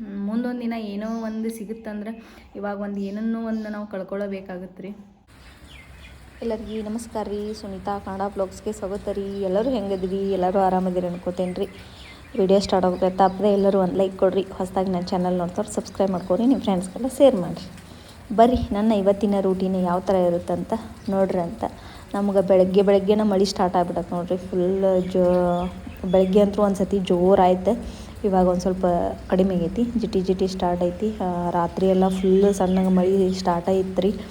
ಮುಂದೊಂದು ದಿನ ಏನೋ ಒಂದು ಸಿಗುತ್ತಂದ್ರೆ ಇವಾಗ ಒಂದು ಏನನ್ನೋ ಒಂದು ನಾವು ಕಳ್ಕೊಳ್ಳಬೇಕಾಗತ್ತೆ ರೀ. ಎಲ್ಲರಿಗೂ ನಮಸ್ಕಾರ ರೀ. ಸುನೀತಾ ಕನ್ನಡ ಬ್ಲಾಗ್ಸ್ಗೆ ಸ್ವಾಗತ ರೀ. ಎಲ್ಲರೂ ಹೆಂಗಿದ್ರಿ? ಎಲ್ಲರೂ ಆರಾಮದಿರಿ ಅನ್ಕೋತೇನೆ ರೀ. ವಿಡಿಯೋ ಸ್ಟಾರ್ಟ್ ಆಗುತ್ತೆ ತಪ್ಪದೆ ಎಲ್ಲರೂ ಒಂದು ಲೈಕ್ ಕೊಡ್ರಿ. ಹೊಸದಾಗಿ ನನ್ನ ಚಾನಲ್ ನೋಡ್ತಾರೆ, ಸಬ್ಸ್ಕ್ರೈಬ್ ಮಾಡ್ಕೊರಿ ನಿಮ್ಮ ಫ್ರೆಂಡ್ಸ್ಗೆಲ್ಲ ಶೇರ್ ಮಾಡಿರಿ. ಬರ್ರಿ, ನನ್ನ ಇವತ್ತಿನ ರೂಟೀನ್ ಯಾವ ಥರ ಇರುತ್ತಂತ ನೋಡ್ರಿ ಅಂತ. ನಮ್ಗೆ ಬೆಳಗ್ಗೆ ಬೆಳಗ್ಗೆನ ಮಳೆ ಸ್ಟಾರ್ಟ್ ಆಗ್ಬಿಡತ್ತೆ ನೋಡ್ರಿ. ಫುಲ್ ಜೋ ಬೆಳಗ್ಗೆ ಅಂತೂ ಒಂದು ಸತಿ ಜೋರಾಯ್ತು. ಇವಾಗ ಒಂದು ಸ್ವಲ್ಪ ಕಡಿಮೆ ಆಗೈತಿ. ಜಿಟಿ ಜಿಟಿ ಸ್ಟಾರ್ಟ್ ಐತಿ. ರಾತ್ರಿ ಎಲ್ಲ ಫುಲ್ ಸಣ್ಣಗೆ ಮಳೆ ಸ್ಟಾರ್ಟ್ ಐತ್ರಿ. ರೀ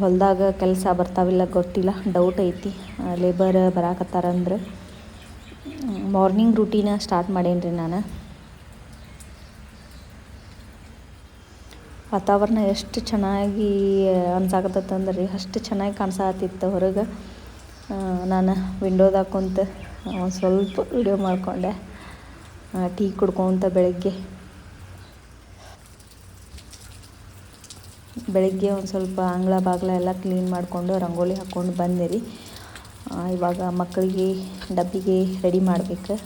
ಹೊಲದಾಗ ಕೆಲಸ ಬರ್ತಾವಿಲ್ಲ ಗೊತ್ತಿಲ್ಲ. ಡೌಟ್ ಐತಿ. ಲೇಬರ್ ಬರಾಕತ್ತಾರಂದ್ರೆ ಮಾರ್ನಿಂಗ್ ರೂಟೀನ ಸ್ಟಾರ್ಟ್ ಮಾಡೇನಿ ರೀ ನಾನು. ವಾತಾವರಣ ಎಷ್ಟು ಚೆನ್ನಾಗಿ ಅನ್ಸಾಕತ್ತಂದ್ರೆ. ರೀ ಅಷ್ಟು ಚೆನ್ನಾಗಿ ಕಾಣಿಸತ್ತಿತ್ತು ಹೊರಗೆ. ನಾನು ವಿಂಡೋದಾಗ ಕುಂತು ಒಂದು ಸ್ವಲ್ಪ ವಿಡಿಯೋ ಮಾಡಿಕೊಂಡೆ. ಟೀ ಕುಡ್ಕೊಂತ ಬೆಳಗ್ಗೆ. ಬೆಳಗ್ಗೆ ಒಂದು ಸ್ವಲ್ಪ ಅಂಗಳ ಬಾಗ್ಲ ಎಲ್ಲ ಕ್ಲೀನ್ ಮಾಡಿಕೊಂಡು ರಂಗೋಲಿ ಹಾಕ್ಕೊಂಡು ಬಂದೆ ರೀ. ಇವಾಗ ಮಕ್ಕಳಿಗೆ ಡಬ್ಬಿಗೆ ರೆಡಿ ಮಾಡಬೇಕು.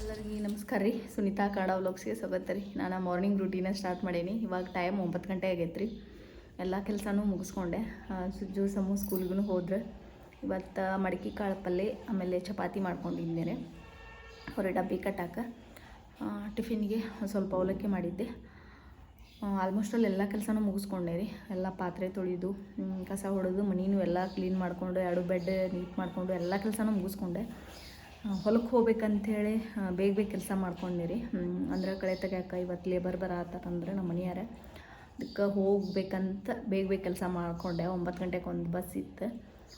ಎಲ್ಲರಿಗೂ ನಮಸ್ಕಾರ ರೀ. ಸುನೀತಾ ಕನ್ನಡ ವ್ಲಾಗ್ಸ್ಗೆ ಸ್ವಾಗತ ರೀ. ನಾನು ಮಾರ್ನಿಂಗ್ ರೂಟೀನ ಸ್ಟಾರ್ಟ್ ಮಾಡೀನಿ. ಇವಾಗ ಟೈಮ್ ಒಂಬತ್ತು ಗಂಟೆ ಆಗೈತೆ ರೀ. ಎಲ್ಲ ಕೆಲಸನೂ ಮುಗಿಸ್ಕೊಂಡೆ. ಸುಜ್ಜು ಸಮೂ ಸ್ಕೂಲ್ಗೂ ಹೋದ್ರೆ ಇವತ್ತು ಮಡಕೆ ಕಾಳು ಪಲ್ಯ ಆಮೇಲೆ ಚಪಾತಿ ಮಾಡ್ಕೊಂಡಿದ್ದೇನೆ. ಹೊರ ಡಬ್ಬಿ ಕಟ್ಟಾಕ ಟಿಫಿನ್ಗೆ ಸ್ವಲ್ಪ ಅವಲಕ್ಕಿ ಮಾಡಿದ್ದೆ. ಆಲ್ಮೋಸ್ಟ್ ಅಲ್ಲಿ ಎಲ್ಲ ಕೆಲಸನೂ ಮುಗಿಸ್ಕೊಂಡೆ ರೀ. ಎಲ್ಲ ಪಾತ್ರೆ ತೊಳೆದು ಕಸ ಹೊಡೆದು, ಮನೀನು ಎಲ್ಲ ಕ್ಲೀನ್ ಮಾಡಿಕೊಂಡು, ಎರಡು ಬೆಡ್ ನೀಟ್ ಮಾಡಿಕೊಂಡು ಎಲ್ಲ ಕೆಲಸನೂ ಮುಗಿಸ್ಕೊಂಡೆ. ಹೊಲಕ್ಕೆ ಹೋಗ್ಬೇಕಂಥೇಳಿ ಬೇಗ ಬೇಗ ಕೆಲಸ ಮಾಡ್ಕೊಂಡೆ ರೀ. ಅಂದ್ರೆ ಕಳೆ ತೆಗ್ಯಾಕ ಇವತ್ತು ಲೇಬರ್ ಬರತ್ತಾರಂದ್ರೆ ನಮ್ಮ ಮನೆಯಾರ. ಅದಕ್ಕೆ ಹೋಗ್ಬೇಕಂತ ಬೇಗ ಬೇಗ ಕೆಲಸ ಮಾಡ್ಕೊಂಡೆ. ಒಂಬತ್ತು ಗಂಟೆಗೆ ಒಂದು ಬಸ್ ಇತ್ತು.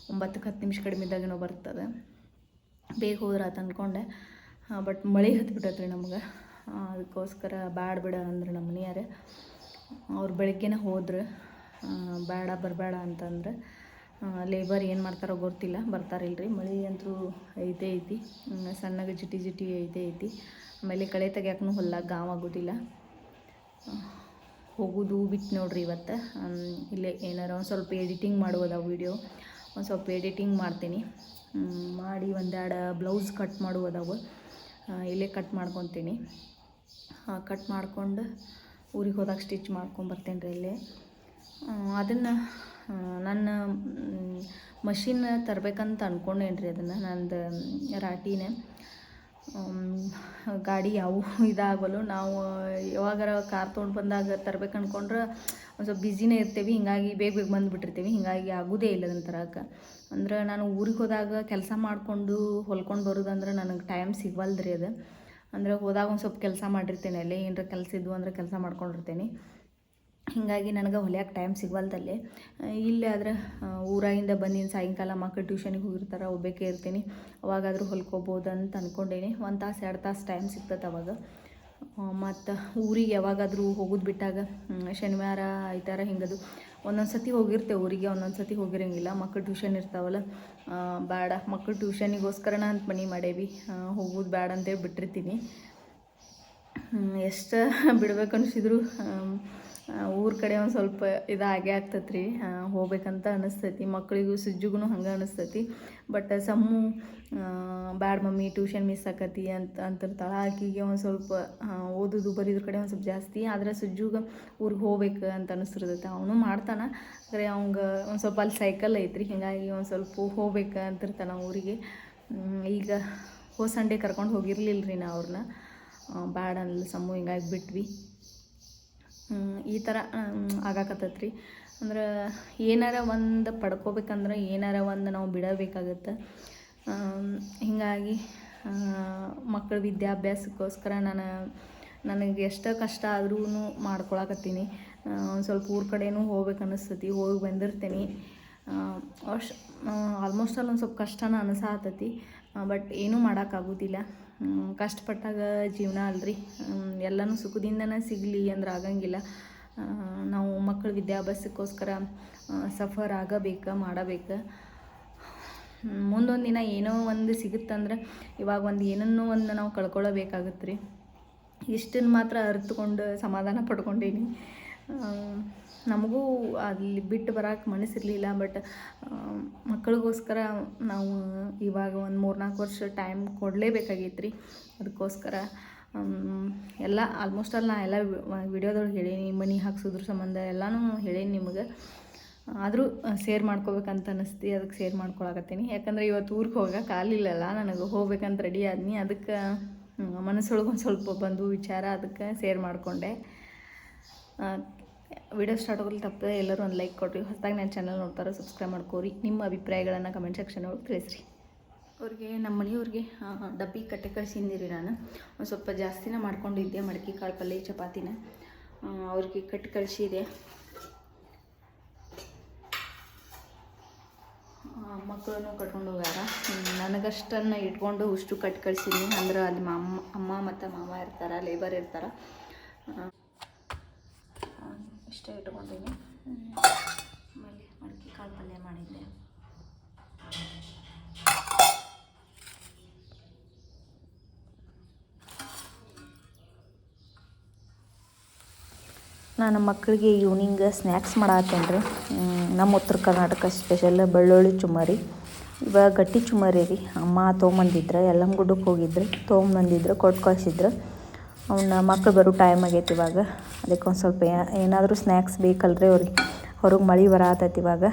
ಒಂಬತ್ತಕ್ಕೆ ಹತ್ತು ನಿಮಿಷ ಕಡಿಮೆ ಇದ್ದಾಗೇನೋ ಬರ್ತದೆ. ಬೇಗ ಹೋದ್ರೆ ಆತ ಅಂದ್ಕೊಂಡೆ ಬಟ್ ಮಳೆ ಹತ್ಬಿಟ್ಟೈತೆ ರೀ ನಮ್ಗೆ ಅದಕ್ಕೋಸ್ಕರ ಬ್ಯಾಡ ಬಿಡ ಅಂದ್ರೆ ನಮ್ಮ ಮನೆಯಾರೆ ಅವ್ರು ಬೆಳಗ್ಗೆನೇ ಹೋದ್ರೆ. ಬೇಡ ಬರಬೇಡ ಅಂತಂದ್ರೆ ಲೇಬರ್ ಏನು ಮಾಡ್ತಾರೋ ಗೊತ್ತಿಲ್ಲ. ಬರ್ತಾರಿಲ್ರಿ ಮಳೆ ಅಂತೂ ಐತೆ ಐತಿ. ಸಣ್ಣಗೆ ಜಿಟಿ ಜಿಟಿ ಐತೆ ಐತಿ. ಆಮೇಲೆ ಕಳೆ ತೆಗಿಯೋಕ್ಕೂ ಹೊಲ್ಲ ಗಾವ್ ಆಗೋದಿಲ್ಲ. ಹೋಗೋದು ಬಿಟ್ಟು ನೋಡ್ರಿ ಇವತ್ತು. ಇಲ್ಲೇ ಏನಾರು ಒಂದು ಸ್ವಲ್ಪ ಎಡಿಟಿಂಗ್ ಮಾಡುವುದ ವೀಡಿಯೋ ಒಂದು ಸ್ವಲ್ಪ ಎಡಿಟಿಂಗ್ ಮಾಡ್ತೀನಿ. ಮಾಡಿ ಒಂದೆರಡು ಬ್ಲೌಸ್ ಕಟ್ ಮಾಡುವುದವು ಇಲ್ಲೇ ಕಟ್ ಮಾಡ್ಕೊತೀನಿ. ಕಟ್ ಮಾಡ್ಕೊಂಡು ಊರಿಗೆ ಹೋದಾಗ ಸ್ಟಿಚ್ ಮಾಡ್ಕೊಂಬರ್ತೇನೆ ರೀ ಇಲ್ಲೇ. ಅದನ್ನು ನನ್ನ ಮಷಿನ್ ತರಬೇಕಂತ ಅಂದ್ಕೊಂಡೇನ್ರಿ ಅದನ್ನು. ನಂದು ರಾಟಿನೇ. ಗಾಡಿ ಯಾವ ಇದಾಗಲು ನಾವು, ಯಾವಾಗಾರ ಕಾರ್ ತೊಗೊಂಡು ಬಂದಾಗ ತರ್ಬೇಕು ಅಂದ್ಕೊಂಡ್ರೆ ಒಂದು ಸ್ವಲ್ಪ ಬ್ಯುಸಿನೇ ಇರ್ತೀವಿ, ಹಿಂಗಾಗಿ ಬೇಗ ಬೇಗ ಬಂದುಬಿಟ್ಟಿರ್ತೀವಿ, ಹಿಂಗಾಗಿ ಆಗೋದೇ ಇಲ್ಲ ಅದನ್ನು ತರಕ್ಕೆ ಅಂದ್ರೆ ನಾನು ಊರಿಗೆ ಹೋದಾಗ ಕೆಲಸ ಮಾಡಿಕೊಂಡು ಹೊಲ್ಕೊಂಡು ಬರೋದಂದ್ರೆ ನನಗೆ ಟೈಮ್ ಸಿಗವಲ್ದು ಅದು. ಅಂದರೆ ಹೋದಾಗ ಒಂದು ಸ್ವಲ್ಪ ಕೆಲಸ ಮಾಡಿರ್ತೇನೆ, ಅಲ್ಲಿ ಏನರ ಕೆಲಸ ಇದ್ವು ಅಂದ್ರೆ ಕೆಲಸ ಮಾಡ್ಕೊಂಡಿರ್ತೇನೆ. ಹೀಗಾಗಿ ನನಗೆ ಹೊಲಿಯೋಕೆ ಟೈಮ್ ಸಿಗವಲ್ದಲ್ಲೇ ಇಲ್ಲೇ ಆದರೆ ಊರಾಗಿಂದ ಬಂದಿನ ಸಾಯಂಕಾಲ ಮಕ್ಕಳು ಟ್ಯೂಷನಿಗೆ ಹೋಗಿರ್ತಾರೆ ಒಬ್ಬಕ್ಕೆ ಇರ್ತೀನಿ. ಅವಾಗಾದರೂ ಹೊಲ್ಕೋಬೋದು ಅಂತ ಅಂದ್ಕೊಂಡೇನಿ ಒಂದು ತಾಸು, ಎರಡು ತಾಸು ಟೈಮ್ ಸಿಗ್ತದೆ ಅವಾಗ. ಮತ್ತು ಊರಿಗೆ ಯಾವಾಗಾದರೂ ಹೋಗೋದು ಬಿಟ್ಟಾಗ ಶನಿವಾರ ಐತಾರ ಹಿಂಗದು. ಒಂದೊಂದು ಸತಿ ಹೋಗಿರ್ತೇವೆ ಊರಿಗೆ ಒಂದೊಂದು ಸತಿ ಹೋಗಿರಂಗಿಲ್ಲ. ಮಕ್ಕಳು ಟ್ಯೂಷನ್ ಇರ್ತಾವಲ್ಲ ಬೇಡ ಮಕ್ಕಳು ಟ್ಯೂಷನಿಗೋಸ್ಕರನ ಅಂತ ಮನೆ ಮಾಡೇವಿ. ಹೋಗೋದು ಬೇಡ ಅಂತೇಳಿ ಬಿಟ್ಟಿರ್ತೀನಿ. ಎಷ್ಟು ಬಿಡ್ಬೇಕು ಅನಿಸಿದ್ರು ಊರ ಕಡೆ ಒಂದು ಸ್ವಲ್ಪ ಇದಾಗೆ ಆಗ್ತೈತೆ ರೀ ಹೋಗ್ಬೇಕಂತ ಅನಿಸ್ತೈತಿ. ಮಕ್ಕಳಿಗೂ ಸುಜ್ಜುಗೂ ಹಂಗೆ ಅನಿಸ್ತೈತಿ. But Sammu bad mummy tuition miss ಆಕತಿ ಅಂತ ಅಂತಿರ್ತಾಳೆ ಆಕಿಗೆ ಒಂದು ಸ್ವಲ್ಪ ಓದೋದು ಬರೀದ್ರ ಕಡೆ ಒಂದು ಸ್ವಲ್ಪ ಜಾಸ್ತಿ. ಆದರೆ ಸುಜ್ಜುಗೆ ಊರಿಗೆ ಹೋಗ್ಬೇಕು ಅಂತ ಅನಿಸ್ತಿರ್ತೈತೆ. ಅವನು ಮಾಡ್ತಾನೆ. ಆದರೆ ಅವಂಗೆ ಒಂದು ಸ್ವಲ್ಪ ಅಲ್ಲಿ ಸೈಕಲ್ ಐತ್ರಿ. ಹೀಗಾಗಿ ಒಂದು ಸ್ವಲ್ಪ ಹೋಗ್ಬೇಕು ಅಂತಿರ್ತಾನೆ ಊರಿಗೆ. ಈಗ ಹೋ ಸಂಡೇ ಕರ್ಕೊಂಡು ಹೋಗಿರಲಿಲ್ಲ ರೀ ನಾ ಅವ್ರನ್ನ ಬ್ಯಾಡ ಸಮ್ಮು. ಹಿಂಗಾಗಿ ಬಿಟ್ವಿ. ಈ ಥರ ಆಗಾಕತ್ತೈತ್ರಿ. ಅಂದ್ರೆ ಏನಾರ ಒಂದು ಪಡ್ಕೋಬೇಕಂದ್ರೆ ಏನಾರ ಒಂದು ನಾವು ಬಿಡಬೇಕಾಗತ್ತೆ. ಹೀಗಾಗಿ ಮಕ್ಕಳ ವಿದ್ಯಾಭ್ಯಾಸಕ್ಕೋಸ್ಕರ ನಾನು, ನನಗೆ ಎಷ್ಟು ಕಷ್ಟ ಆದ್ರೂ ಮಾಡ್ಕೊಳಕತ್ತೀನಿ. ಒಂದು ಸ್ವಲ್ಪ ಊರ ಕಡೆನೂ ಹೋಗ್ಬೇಕು ಅನ್ನಿಸ್ತತಿ ಹೋಗಿ ಬಂದಿರ್ತೀನಿ. ಅಷ್ಟು ಆಲ್ಮೋಸ್ಟ್ ಅಲ್ಲಿ ಒಂದು ಸ್ವಲ್ಪ ಕಷ್ಟನ ಅನಿಸಾತತಿ ಬಟ್ ಏನೂ ಮಾಡೋಕ್ಕಾಗೋದಿಲ್ಲ. ಕಷ್ಟಪಟ್ಟಾಗ ಜೀವನ ಅಲ್ರಿ. ಎಲ್ಲನೂ ಸುಖದಿಂದನೇ ಸಿಗಲಿ ಅಂದ್ರೆ ಆಗಂಗಿಲ್ಲ. ನಾವು ಮಕ್ಕಳ ವಿದ್ಯಾಭ್ಯಾಸಕ್ಕೋಸ್ಕರ ಸಫರ್ ಆಗಬೇಕು, ಮಾಡಬೇಕು. ಮುಂದೊಂದು ದಿನ ಏನೋ ಒಂದು ಸಿಗುತ್ತಂದ್ರೆ ಇವಾಗ ಒಂದು ಏನನ್ನೋ ಒಂದು ನಾವು ಕಳ್ಕೊಳ್ಳಬೇಕಾಗತ್ತೆ ರೀ ಇಷ್ಟನ್ನು ಮಾತ್ರ ಅರಿತುಕೊಂಡು ಸಮಾಧಾನ ಪಡ್ಕೊಂಡೀನಿ. ನಮಗೂ ಅಲ್ಲಿ ಬಿಟ್ಟು ಬರೋಕೆ ಮನಸ್ಸಿರಲಿಲ್ಲ ಬಟ್ ಮಕ್ಕಳಿಗೋಸ್ಕರ ನಾವು ಇವಾಗ ಒಂದು ಮೂರ್ನಾಲ್ಕು ವರ್ಷ ಟೈಮ್ ಕೊಡಲೇಬೇಕಾಗಿತ್ತು ರೀ ಅದಕ್ಕೋಸ್ಕರ ಎಲ್ಲ ಆಲ್ಮೋಸ್ಟ್ ಆಲ್ ನಾ ಎಲ್ಲ ವಿಡಿಯೋದೊಳಗೆ ಹೇಳೀನಿ, ಮನಿ ಹಾಕ್ಸೋದ್ರ ಸಂಬಂಧ ಎಲ್ಲನೂ ಹೇಳೀನಿ ನಿಮಗೆ. ಆದರೂ ಸೇರ್ ಮಾಡ್ಕೋಬೇಕಂತ ಅನಿಸ್ತಿ ಅದಕ್ಕೆ ಸೇರ್ ಮಾಡ್ಕೊಳಕತ್ತೀನಿ. ಯಾಕಂದ್ರೆ ಇವತ್ತು ಊರಿಗೆ ಹೋಗಕ್ಕೆ ಆಗಲಿಲ್ಲಲ್ಲ, ನನಗೆ ಹೋಗ್ಬೇಕಂತ ರೆಡಿ ಆದ್ನಿ. ಅದಕ್ಕೆ ಮನಸ್ಸೊಳಗೊಂದು ಸ್ವಲ್ಪ ಬಂದು ವಿಚಾರ ಅದಕ್ಕೆ ಸೇರ್ ಮಾಡಿಕೊಂಡೆ. ವಿಡಿಯೋ ಸ್ಟಾರ್ಟ್ ಆಗೋದು ತಪ್ಪದೆ ಎಲ್ಲರೂ ಒಂದು ಲೈಕ್ ಕೊಡ್ರಿ. ಹೊಸದಾಗಿ ನನ್ನ ಚಾನಲ್ ನೋಡ್ತಾರೆ ಸಬ್ಸ್ಕ್ರೈಬ್ ಮಾಡ್ಕೋರಿ. ನಿಮ್ಮ ಅಭಿಪ್ರಾಯಗಳನ್ನು ಕಮೆಂಟ್ ಸೆಕ್ಷನ್ ಒಳಗೆ ತಿಳಿಸ್ರಿ. ಅವ್ರಿಗೆ, ನಮ್ಮ ಮನೆಯವ್ರಿಗೆ ಡಬ್ಬಿ ಕಟ್ಟೆ ಕಳಿಸಿದ್ದೀರಿ ನಾನು. ಒಂದು ಸ್ವಲ್ಪ ಜಾಸ್ತಿನ ಮಾಡ್ಕೊಂಡಿದ್ದೆ, ಮಡಕೆ ಕಾಳು ಪಲ್ಯ ಚಪಾತಿನ. ಅವ್ರಿಗೆ ಕಟ್ಟಿ ಕಳಿಸಿದೆ. ಮಕ್ಕಳನ್ನು ಕಟ್ಕೊಂಡು ಹೋಗ್ಯಾರ. ನನಗಷ್ಟನ್ನು ಇಟ್ಕೊಂಡು ಅಷ್ಟು ಕಟ್ಟಿ ಕಳಿಸಿದ್ದೀನಿ. ಅಂದ್ರೆ ಅಲ್ಲಿ ಮಾಮ ಅಮ್ಮ ಮತ್ತು ಮಾಮ ಇರ್ತಾರೆ ಲೇಬರ್ ಇರ್ತಾರೆ. ಇಷ್ಟೇ ಇಟ್ಕೊಂಡಿನಿ. ಆಮೇಲೆ ಮಡಕೆ ಕಾಳು ಪಲ್ಯ ಮಾಡಿದ್ದೆ. ನಾನು ಮಕ್ಕಳಿಗೆ ಈವ್ನಿಂಗ್ ಸ್ನ್ಯಾಕ್ಸ್ ಮಾಡತ್ತೇನೆ ನಮ್ಮ ಉತ್ತರ ಕರ್ನಾಟಕ ಸ್ಪೆಷಲ್ ಬೆಳ್ಳುಳ್ಳಿ ಚುಮರಿ. ಇವಾಗ ಗಟ್ಟಿ ಚುಮರಿ ರೀ. ಅಮ್ಮ ತೊಗೊಂಬಂದಿದ್ರು ಎಲ್ಲಮ್ಮ ಗುಡ್ಡಕ್ಕೆ ಹೋಗಿದ್ರು, ತೊಗೊಂಬಂದಿದ್ರು ಕೊಟ್ಟು ಕಳಿಸಿದ್ರು ಅವನ್ನ ಮಕ್ಳು ಬರೋ ಟೈಮ್ ಆಗೈತೆ ಇವಾಗ. ಅದಕ್ಕೆ ಒಂದು ಸ್ವಲ್ಪ ಏನಾದರೂ ಸ್ನ್ಯಾಕ್ಸ್ ಬೇಕಲ್ರಿ ಅವ್ರಿಗೆ, ಹೊರಗೆ ಮಳೆ ಬರತೈತಿ ಇವಾಗ.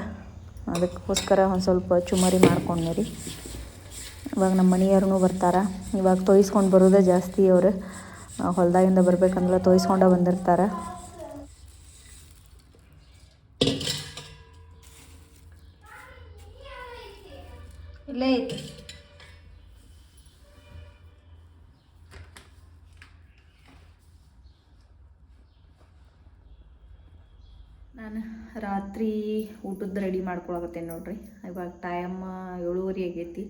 ಅದಕ್ಕೋಸ್ಕರ ಒಂದು ಸ್ವಲ್ಪ ಚುಮರಿ ಮಾಡ್ಕೊಂಡೆ ರೀ ಇವಾಗ ನಮ್ಮ ಮನೆಯವ್ರೂ ಬರ್ತಾರೆ. ಇವಾಗ ತೋಯಿಸ್ಕೊಂಡು ಬರೋದೇ ಜಾಸ್ತಿ ಅವರು. ಹೊಲ್ದಾಗಿಂದ ಬರ್ಬೇಕಂದ್ರೆ ತೋಯಿಸ್ಕೊಂಡ ಬಂದಿರ್ತಾರೆ. ಇಲ್ಲೇ ಐತಿ ನಾನು ರಾತ್ರಿ ಊಟದ ರೆಡಿ ಮಾಡ್ಕೊಳಕತ್ತೇನೆ ನೋಡ್ರಿ. ಇವಾಗ ಟೈಮ್ ಏಳುವರೆ ಆಗೈತಿ.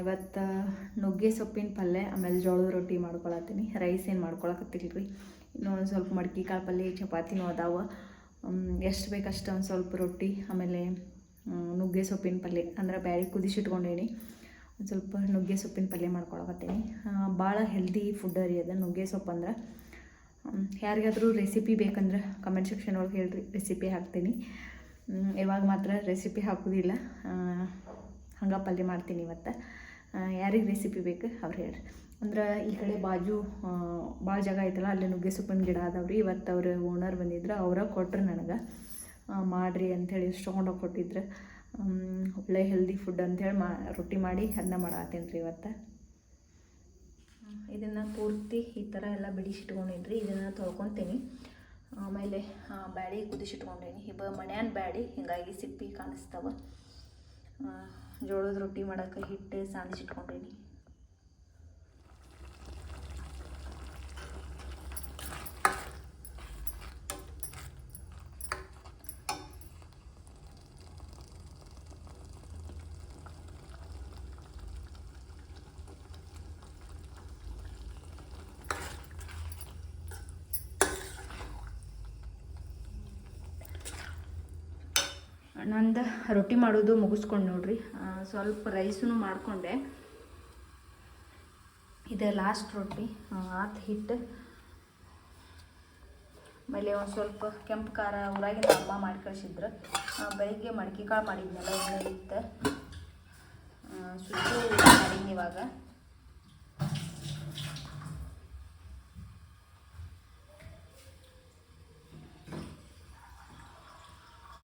ಇವತ್ತು ನುಗ್ಗೆ ಸೊಪ್ಪಿನ ಪಲ್ಯ, ಆಮೇಲೆ ಜೋಳದ ರೊಟ್ಟಿ ಮಾಡ್ಕೊಳತ್ತೀನಿ. ರೈಸ್ ಏನು ಮಾಡ್ಕೊಳಕತ್ತಿಲ್ರಿ. ಇನ್ನೊಂದು ಸ್ವಲ್ಪ ಮಡ್ಕೆ ಕಾಳು ಪಲ್ಯ, ಚಪಾತಿನೂ ಅದಾವ. ಎಷ್ಟು ಬೇಕಷ್ಟು ಒಂದು ಸ್ವಲ್ಪ ರೊಟ್ಟಿ, ಆಮೇಲೆ ನುಗ್ಗೆ ಸೊಪ್ಪಿನ ಪಲ್ಯ. ಅಂದ್ರೆ ಬ್ಯಾಳಿ ಕುದಿಸಿಟ್ಕೊಂಡೇನಿ ಒಂದು ಸ್ವಲ್ಪ ನುಗ್ಗೆ ಸೊಪ್ಪಿನ ಪಲ್ಯ ಮಾಡ್ಕೊಳಕತ್ತೀನಿ. ಭಾಳ ಹೆಲ್ದಿ ಫುಡ್ ರೀ ಅದು. ನುಗ್ಗೆ ಸೊಪ್ಪು ಅಂದ್ರೆ ಯಾರಿಗಾದ್ರೂ ರೆಸಿಪಿ ಬೇಕಂದ್ರೆ ಕಮೆಂಟ್ ಸೆಕ್ಷನ್ ಒಳಗೆ ಹೇಳ್ರಿ ರೆಸಿಪಿ ಹಾಕ್ತೀನಿ. ಇವಾಗ ಮಾತ್ರ ರೆಸಿಪಿ ಹಾಕೋದಿಲ್ಲ. ಹಂಗೆ ಪಲ್ಯ ಮಾಡ್ತೀನಿ ಇವತ್ತು. ಯಾರಿಗೆ ರೆಸಿಪಿ ಬೇಕು ಅವ್ರು ಹೇಳ್ರಿ. ಅಂದ್ರೆ ಈ ಕಡೆ ಬಾಜು ಭಾಳ ಜಾಗ ಐತಲ್ಲ, ಅಲ್ಲಿ ನುಗ್ಗೆ ಸೊಪ್ಪಿನ ಗಿಡ ಅದಾವ್ರಿ. ಇವತ್ತು ಅವ್ರ ಓನರ್ ಬಂದಿದ್ರು, ಅವರ ಕೊಟ್ರು ನನಗೆ. ಮಾಡಿರಿ ಅಂಥೇಳಿ ಇಷ್ಟು ತೊಗೊಂಡೋಗಿ ಕೊಟ್ಟಿದ್ರು. ಒಳ್ಳೆ ಹೆಲ್ದಿ ಫುಡ್ ಅಂಥೇಳಿ ಮಾ, ರೊಟ್ಟಿ ಮಾಡಿ ಅದನ್ನ ಮಾಡತ್ತೀನಿ ರೀ ಇವತ್ತು. ಇದನ್ನು ಪೂರ್ತಿ ಈ ಥರ ಎಲ್ಲ ಬಿಡಿಸಿಟ್ಕೊಂಡಿದ್ರಿ, ಇದನ್ನು ತೊಳ್ಕೊತೀನಿ. ಆಮೇಲೆ ಬ್ಯಾಡಿ ಕುದಿಸಿಟ್ಕೊಂಡೇನಿ. ಇಬ್ಬ ಮಣ್ಯಾನ ಬ್ಯಾಳಿ ಹಿಂಗಾಗಿ ಸಿಪ್ಪಿ ಕಾಣಿಸ್ತಾವ. ಜೋಳದ ರೊಟ್ಟಿ ಮಾಡೋಕ್ಕೆ ಹಿಟ್ಟು ಸಾಣಿಸಿಟ್ಕೊಂಡೇನಿ ನಂದು ರೊಟ್ಟಿ ಮಾಡೋದು ಮುಗಿಸ್ಕೊಂಡು ನೋಡ್ರಿ. ಸ್ವಲ್ಪ ರೈಸೂ ಮಾಡಿಕೊಂಡೆ. ಇದು ಲಾಸ್ಟ್ ರೊಟ್ಟಿ. ಆತ ಹಿಟ್ಟು. ಆಮೇಲೆ ಒಂದು ಸ್ವಲ್ಪ ಕೆಂಪು ಖಾರ ಊರಾಗಿನ ಹಬ್ಬ ಮಾಡಿ ಕಳಿಸಿದ್ರು. ಬೆಳಿಗ್ಗೆ ಮಡಿಕೆ ಕಾಳು ಮಾಡಿದ್ನಲ್ಲ ಇತ್ತು ಸುಟ್ಟು ಮಾಡಿದ್ನಿ ಇವಾಗ.